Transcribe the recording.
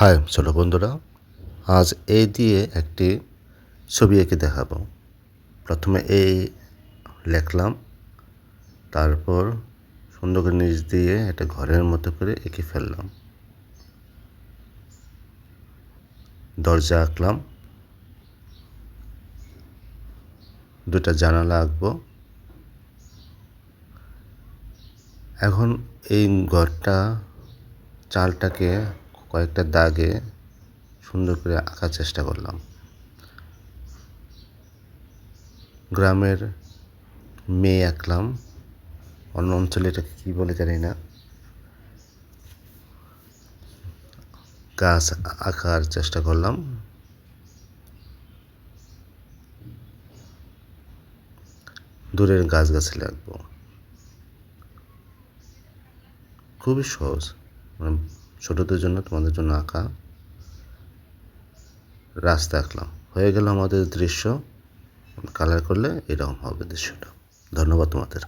High, ছোটো বন্ধুরা, আজ এই দিয়ে একটি ছবি এঁকে দেখাবো। প্রথমে এই লেখলাম, তারপর সুন্দর করে নিচ দিয়ে একটা ঘরের মতো করে এঁকে ফেললাম। দরজা আঁকলাম দুটা জানালা আঁকবো। এখন এই ঘরটা, চালটাকে কয়েকটা দাগে সুন্দর করে আঁকার চেষ্টা করলাম। গ্রামের মেয়ে আঁকলাম। অন্য অঞ্চলে এটাকে কী বলে জানি না। গাছ আঁকার চেষ্টা করলাম। দূরের গাছগাছালি লাগবো। খুবই সহজ। মানে ছোটদের জন্য, তোমাদের জন্য আঁকা। রাস্তা আঁকলাম। হয়ে গেল আমাদের দৃশ্য। কালার করলে এরকম হবে দৃশ্যটা। ধন্যবাদ তোমাদের।